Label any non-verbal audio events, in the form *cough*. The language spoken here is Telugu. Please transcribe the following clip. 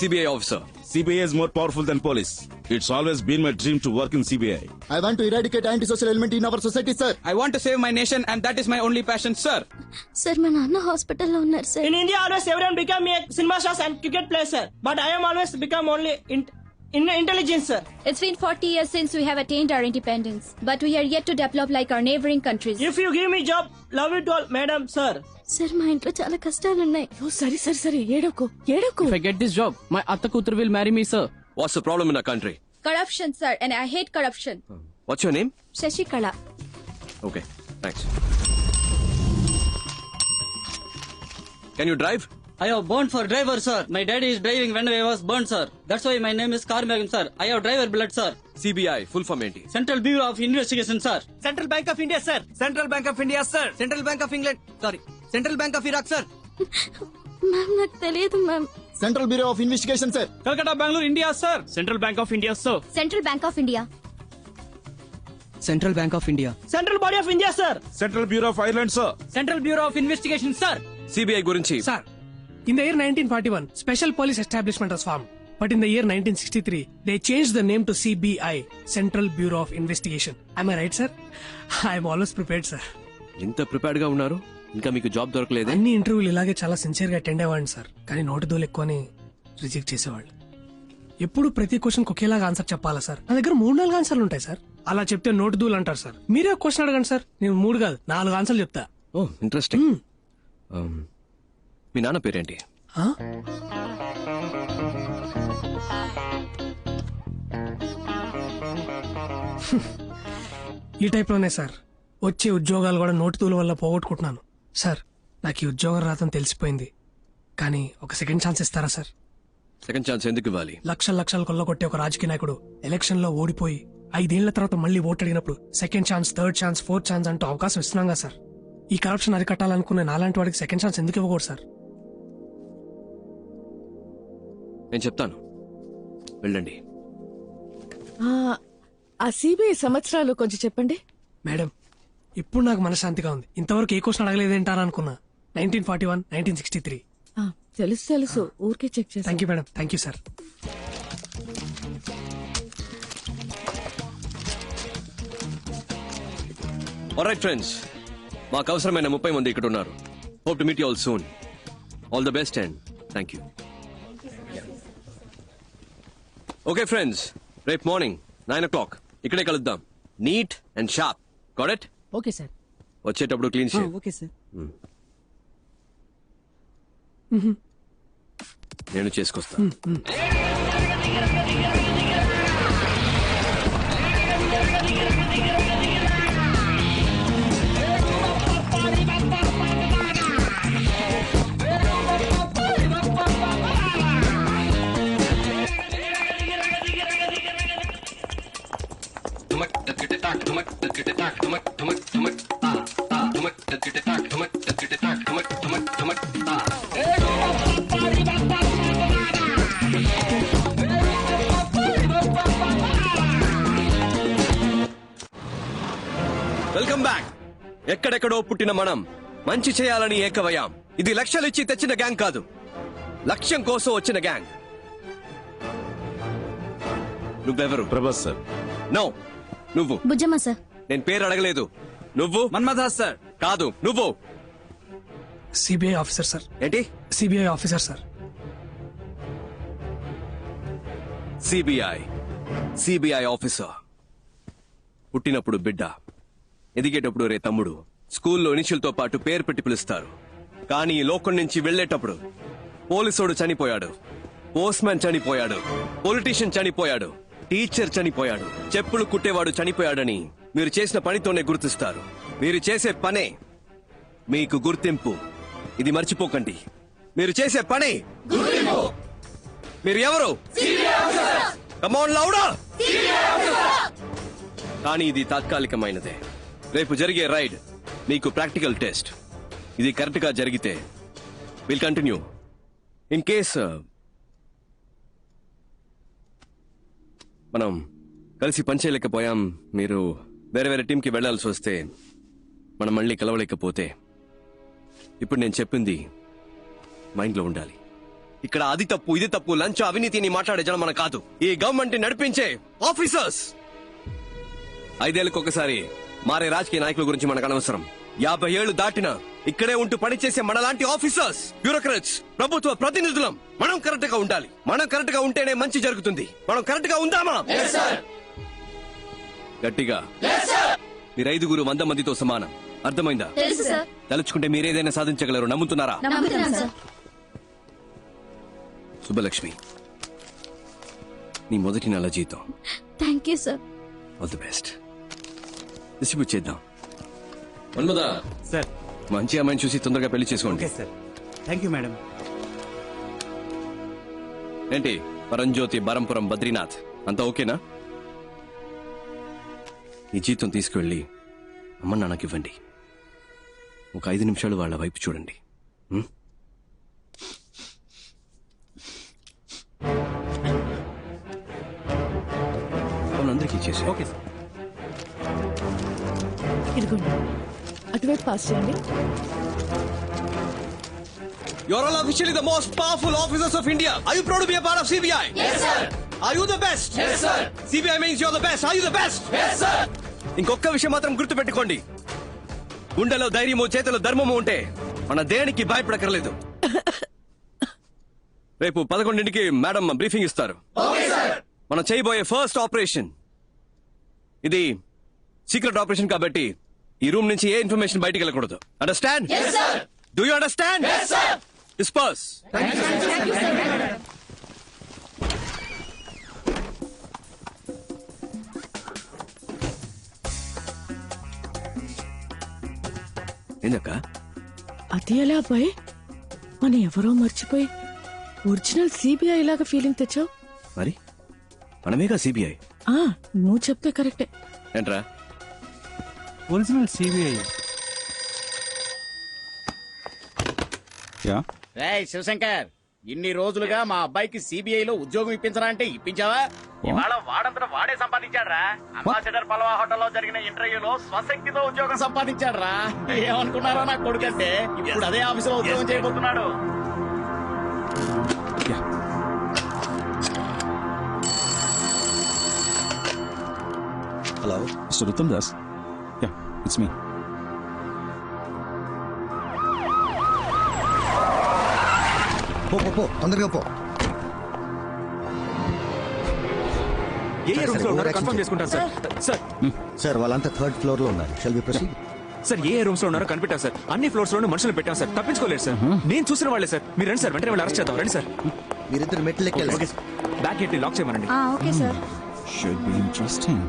CBI officer. CBI is more powerful than police. It's always been my dream to work in CBI. I want to eradicate antisocial element in our society, sir. I want to save my nation and that is my only passion, sir. Sir, my nana hospital owner, sir. In India, always everyone become a cinema stars and cricket player, sir. But I am always become only in in intelligence, sir. It's been 40 years since we have attained our independence, but we are yet to develop like our neighboring countries. If you give me job, love it all, madam, sir. Sir మా ఇంట్లో చాలా కష్టాలు ఉన్నాయి సరే సరే సరే ఏడవకు ఏడవకు If I get this job, my Atta Kutur will marry me, sir. What's the problem in a country corruption sir and I hate corruption what's your name Sasikala okay thanks can you drive I have burned for driver, sir. My daddy is driving when I was burned, sir. That's why my name is Karmagam, sir. I have driver blood, sir. CBI full form ఏంటి Central Bureau of Investigation, sir. Central Bank of India, sir. Central Bank of India, sir. Central Bank of England. Sorry. Central bank of Iraq sir. Ma'am central bureau of investigation sir. Calcutta Bengaluru India sir. Central bank of India so central bank of India. Central bank of India. Central body of India sir. Central bureau of Ireland so central bureau of investigation sir. CBI గురించి. Sir. In the year nineteen forty one special police establishment of form but in the year nineteen sixty three they change the name to CBI central bureau of investigation I'm right sir I'm always prepared sir ఎంత ప్రిపేర్డ్గా ఉన్నారు? ఇంకా మీకు జాబ్ దొరకలేదే? అన్ని ఇంటర్వ్యూలు ఇలాగే చాలా సిన్సియర్గా అటెండ్ అయ్యేవాడిని సార్. కానీ నోటి దోలు ఎక్కువని రిజెక్ట్ చేసేవాళ్ళు ఎప్పుడు ప్రతి క్వశ్చన్ ఒకేలాగా ఆన్సర్ చెప్పాలా సార్? నా దగ్గర మూడు నాలుగు ఆన్సర్లు ఉంటాయి సార్. అలా చెప్తే నోటి దూలు అంటారు సార్. మీరే క్వశ్చన్ అడగండి సార్. నేను మూడు కాదు నాలుగు ఆన్సర్లు చెప్తా. ఓ ఇంట్రెస్టింగ్ మీ నాన్న పేరేంటి? ఆ? *laughs* ఈ టైప్లోనే సార్. వచ్చే ఉద్యోగాలు కూడా నోటితూల వల్ల పోగొట్టుకుంటున్నాను. సార్ నాకు ఈ ఉద్యోగం రాదని తెలిసిపోయింది. కానీ ఒక సెకండ్ ఛాన్స్ ఇస్తారా సార్? సెకండ్ ఛాన్స్ ఎందుకు ఇవ్వాలి? లక్షల లక్షలు కొల్లగొట్టే ఒక రాజకీయ నాయకుడు ఎలక్షన్లో ఓడిపోయి ఐదేళ్ళ తర్వాత మళ్ళీ ఓటు అడిగినప్పుడు second chance third chance fourth chance అంటూ అవకాశం ఇస్తున్నాం కదా సార్. ఈ కరప్షన్ అరికట్టాలనుకునే నాలాంటి వాడికి సెకండ్ ఛాన్స్ ఎందుకు ఇవ్వకూడదు సార్? నేను చెప్తాను. వెళ్ళండి. ఆ, ఆ సిబిఐ సంవత్సరాలు కొంచెం చెప్పండి. మేడం ఇప్పుడు నాకు మనశ్శాంతిగా ఉంది. ఇంతవరకు ఏ క్వశ్చన్ అడగలేదేంటారా అనుకున్నా. Nineteen forty one nineteen sixty three. ఆ, తెలుసు తెలుసు. ఊరికే చెక్ చేసి thank you madam thank you sir right friends మాకు అవసరమైన ముప్పై మంది ఇక్కడ ఉన్నారు. Hope to meet you all soon all the best and thank you okay friends రేపు మార్నింగ్ నైన్ ఓ క్లాక్ ఇక్కడే కలుద్దాం. Neat and sharp got okay sir. వచ్చేటప్పుడు క్లీన్ షేవ్ Okay, sir. నేను చేసుకొస్తా. వెల్కమ్ బ్యాక్ ఎక్కడెక్కడో పుట్టిన మనం మంచి చేయాలని ఏకవయాం ఇది లక్ష్యాలిచ్చి తెచ్చిన గ్యాంగ్ కాదు. లక్ష్యం కోసం వచ్చిన గ్యాంగ్ నువ్వెవరు? Prabhas, sir. నో నువ్వు. బుజ్జమ్మ సార్. నేను పేరు అడగలేదు. నువ్వు? Manmadhas, sir. కాదు నువ్వు. CBI officer sir. ఏంటి? CBI officer sir. CBI CBI officer పుట్టినప్పుడు బిడ్డ. ఎదిగేటప్పుడు రే తమ్ముడు స్కూల్లో ఇనిషియల్తో పాటు పేరు పెట్టి పిలుస్తారు. కానీ ఈ లోకం నుంచి వెళ్ళేటప్పుడు పోలీసోడు చనిపోయాడు పోస్ట్ మ్యాన్ చనిపోయాడు పొలిటీషియన్ చనిపోయాడు టీచర్ చనిపోయాడు చెప్పులు కుట్టేవాడు చనిపోయాడని మీరు చేసిన పనితోనే గుర్తిస్తారు. మీరు చేసే పనే మీకు గుర్తింపు. ఇది మర్చిపోకండి. మీరు చేసే పనే మీరు ఎవరు? కమౌన్ లౌడా కానీ ఇది తాత్కాలికమైనదే. రేపు జరిగే రైడ్ నీకు ప్రాక్టికల్ టెస్ట్. ఇది కరెక్ట్గా జరిగితే will continue. In case uh, మనం కలిసి పనిచేయలేకపోయాం మీరు వేరే వేరే టీంకి వెళ్ళాల్సి వస్తే మనం మళ్ళీ కలవలేకపోతే ఇప్పుడు నేను చెప్పింది మైండ్లో ఉండాలి. ఇక్కడ అది తప్పు ఇది తప్పు లంచ్ అవినీతిని మాట్లాడే జనం మన కాదు. ఈ గవర్నమెంట్ నడిపించే ఆఫీసర్స్! ఐదేళ్ళకి ఒకసారి మారే రాజకీయ నాయకుల గురించి మనకు అనవసరం. యాభై ఏళ్ళు దాటిన ఇక్కడే ఉంటూ పనిచేసే మనలాంటి ఆఫీసర్స్ బ్యూరోక్రాట్స్ ప్రభుత్వ ప్రతినిధులం మనం కరెక్ట్గా ఉండాలి. మనం కరెక్ట్గా ఉంటేనే మంచి జరుగుతుంది. మనం కరెక్ట్గా ఉందామా గట్టిగా. మీరు ఐదుగురు వంద మందితో సమానం. అర్థమైందా? తలుచుకుంటే మీరేదైనా సాధించగలరు. నమ్ముతున్నారా? సుబ్బలక్ష్మి నీ మొదటి నెల జీతం. Thank you sir all the best distribute చేద్దాం. మన్మదా. సార్. మంచి అమ్మాయిని చూసి తొందరగా పెళ్ళి చేసుకోండి. సార్. Thank you madam. ఏంటి? పరంజ్యోతి బరంపురం బద్రీనాథ్. అంతా ఓకేనా? ఈ జీతం తీసుకువెళ్ళి అమ్మ నాన్నకి ఇవ్వండి. ఒక ఐదు నిమిషాలు వాళ్ళ వైపు చూడండి. అందరికీ ఇచ్చేసి ఓకే సార్. ఇదిగోండి అటువైపు పాస్ చేయండి You're all officially the most powerful officers of India. Are you proud to be a part of CBI? Yes, sir. Are you the best? Yes, sir. CBI means you're the best. Are you the best? Yes, sir. ఇంకొక విషయం మాత్రం గుర్తుపెట్టుకోండి గుండెలో ధైర్యము చేతిలో ధర్మము ఉంటే మన దేనికి భయపడకర్లేదు రేపు పదకొండింటికి మేడం బ్రీఫింగ్ ఇస్తారు మనం చేయబోయే ఫస్ట్ ఆపరేషన్ ఇది సీక్రెట్ ఆపరేషన్ కాబట్టి ఈ రూమ్ నుంచి ఏ ఇన్ఫర్మేషన్ బయటికి వెళ్ళకూడదు. Understand do you understand disperse ఏందక్క అది ఎలా అబ్బాయి? మన ఎవరో మర్చిపోయి ఒరిజినల్ సిబిఐ లాగా ఫీలింగ్ తెచ్చావు. మరి? మనమేగా సిబిఐ ఆ నువ్వు చెప్తే కరెక్టే. ఏంట్రా? Original CBI. యా? రేయ్ శివశంకర్ ఇన్ని రోజులుగా మా అబ్బాయికి సిబిఐ లో ఉద్యోగం ఇప్పించరా అంటే ఇప్పించావా? ఇవాళ వాడంతట వాడే సంపాదించాడ్రా. అంబాసిడర్ పలవా హోటల్లో జరిగిన ఇంటర్వ్యూలో స్వశక్తితో ఉద్యోగం సంపాదించాడ్రా. ఏమనుకున్నారో నా కొడుకంటే ఇప్పుడు అదే ఆఫీసులో ఉద్యోగం చేయబోతున్నాడు. Hello mister Uttam Das. It's me పో పో పో తొందరగా పో. ఏ ఏ రూమ్స్లో ఉన్నారో కన్ఫర్మ్ చేసుకుంటాను సార్. సార్. సార్. వాళ్ళంతా థర్డ్ ఫ్లోర్లో ఉన్నారు. షెల్ బి ప్రొసీడ్ సార్ ఏ ఏ రూమ్స్లో ఉన్నారో కనిపెట్టాం సార్. అన్ని ఫ్లోర్స్ లోనూ మనుషులు పెట్టాం సార్. తప్పించుకోలేదు సార్. నేను చూసిన వాళ్ళే సార్. మీరు రండి సార్. వెంటనే వాళ్ళు అరెస్ట్ చేద్దాం. రండి సార్. మీరిద్దరు మెట్లు ఎక్కాలి బ్యాక్ గేట్ లాక్ చేయమనండి. Okay sir. Should be interesting